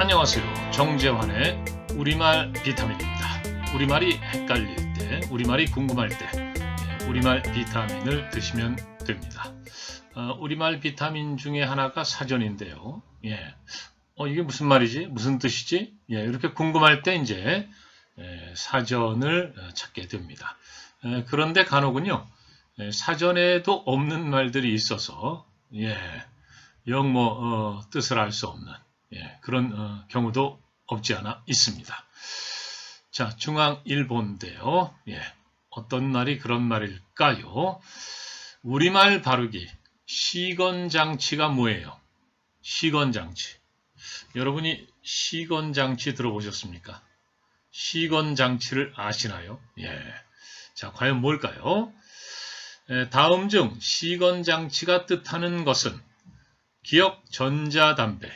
안녕하세요. 정재환의 우리말 비타민입니다. 우리말이 헷갈릴 때, 우리말이 궁금할 때, 예, 우리말 비타민을 드시면 됩니다. 어, 우리말 비타민 중에 하나가 사전인데요. 예. 어, 이게 무슨 말이지? 무슨 뜻이지? 예, 이렇게 궁금할 때 이제 예, 사전을 어, 찾게 됩니다. 예, 그런데 간혹은요, 예, 사전에도 없는 말들이 있어서, 예, 영 뭐, 어, 뜻을 알 수 없는, 예, 그런 어, 경우도 없지 않아 있습니다. 자, 중앙 일본인데요. 예, 어떤 말이 그런 말일까요? 우리말 바르기, 시건 장치가 뭐예요? 시건 장치. 여러분이 시건 장치 들어보셨습니까? 시건 장치를 아시나요? 예. 자, 과연 뭘까요? 에, 다음 중 시건 장치가 뜻하는 것은 기억 전자담배,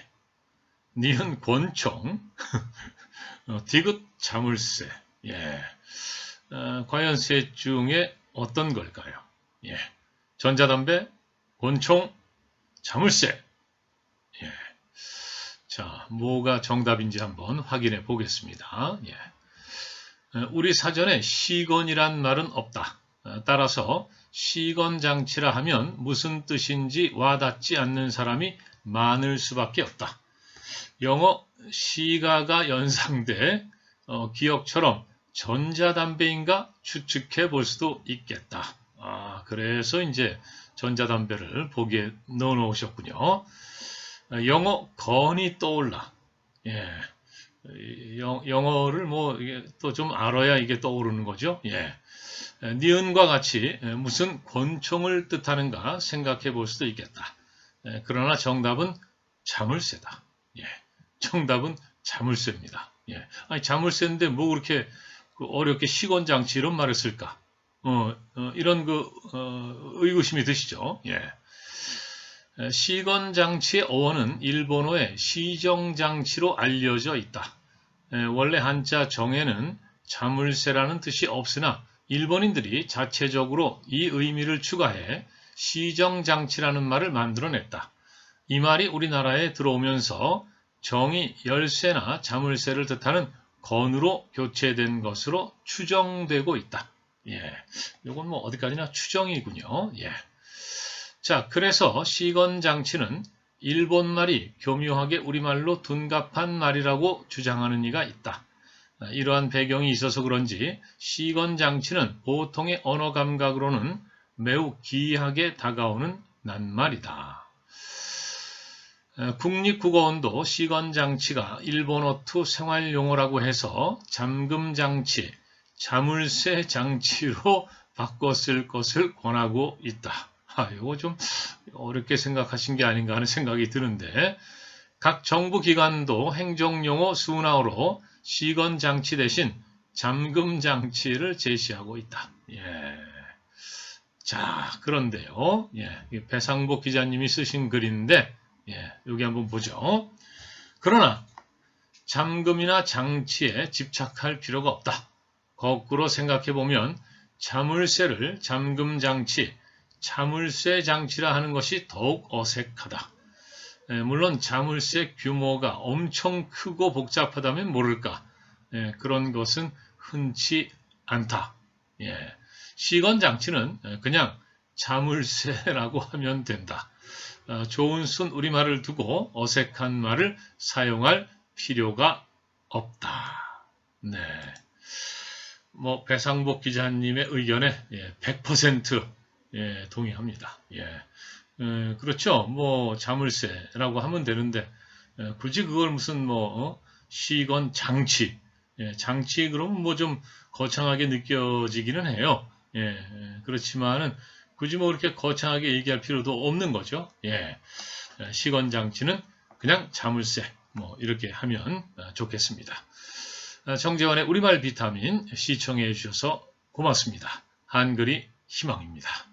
니은 권총, 어, 디귿 자물쇠. 예. 어, 과연 셋 중에 어떤 걸까요? 예. 전자담배, 권총, 자물쇠. 예. 자, 뭐가 정답인지 한번 확인해 보겠습니다. 예. 어, 우리 사전에 시건이란 말은 없다. 어, 따라서 시건 장치라 하면 무슨 뜻인지 와닿지 않는 사람이 많을 수밖에 없다. 영어 시가가 연상돼 어, 기억처럼 전자담배인가 추측해 볼 수도 있겠다. 아, 그래서 이제 전자담배를 보기에 넣어 놓으셨군요. 어, 영어 건이 떠올라. 예. 영, 영어를 뭐 또 좀 알아야 이게 떠오르는 거죠. 예. 니은과 같이 무슨 권총을 뜻하는가 생각해 볼 수도 있겠다. 그러나 정답은 자물쇠다. 예. 정답은 자물쇠입니다. 예. 아니, 자물쇠인데 뭐 그렇게 어렵게 시건 장치 이런 말을 쓸까? 어, 어, 이런 그, 어, 의구심이 드시죠? 예. 시건 장치의 어원은 일본어의 시정 장치로 알려져 있다. 예, 원래 한자 정에는 자물쇠라는 뜻이 없으나 일본인들이 자체적으로 이 의미를 추가해 시정 장치라는 말을 만들어냈다. 이 말이 우리나라에 들어오면서 정이 열쇠나 자물쇠를 뜻하는 건으로 교체된 것으로 추정되고 있다. 예. 요건 뭐 어디까지나 추정이군요. 예. 자, 그래서 시건 장치는 일본 말이 교묘하게 우리말로 둔갑한 말이라고 주장하는 이가 있다. 이러한 배경이 있어서 그런지 시건 장치는 보통의 언어 감각으로는 매우 기이하게 다가오는 낱말이다. 국립국어원도 시건장치가 일본어 투 생활용어라고 해서 잠금장치, 자물쇠 장치로 바꿨을 것을 권하고 있다. 아, 이거 좀 어렵게 생각하신 게 아닌가 하는 생각이 드는데 각 정부 기관도 행정용어 순화어로 시건장치 대신 잠금장치를 제시하고 있다. 예. 자, 그런데요. 예, 배상복 기자님이 쓰신 글인데 예, 여기 한번 보죠. 그러나 잠금이나 장치에 집착할 필요가 없다. 거꾸로 생각해 보면 자물쇠를 잠금 장치, 자물쇠 장치라 하는 것이 더욱 어색하다. 예, 물론 자물쇠 규모가 엄청 크고 복잡하다면 모를까. 예, 그런 것은 흔치 않다. 예, 시건 장치는 그냥 자물쇠라고 하면 된다. 어, 좋은 순 우리말을 두고 어색한 말을 사용할 필요가 없다. 네. 뭐 배상복 기자님의 의견에 100% 예, 동의합니다. 예. 에, 그렇죠. 뭐 자물쇠라고 하면 되는데 에, 굳이 그걸 무슨 뭐 어? 시건 장치 예, 장치 그러면 뭐좀 거창하게 느껴지기는 해요. 예, 그렇지만은 굳이 뭐 그렇게 거창하게 얘기할 필요도 없는 거죠. 예, 시건 장치는 그냥 자물쇠 뭐 이렇게 하면 어, 좋겠습니다. 어, 정재환의 우리말 비타민 시청해 주셔서 고맙습니다. 한글이 희망입니다.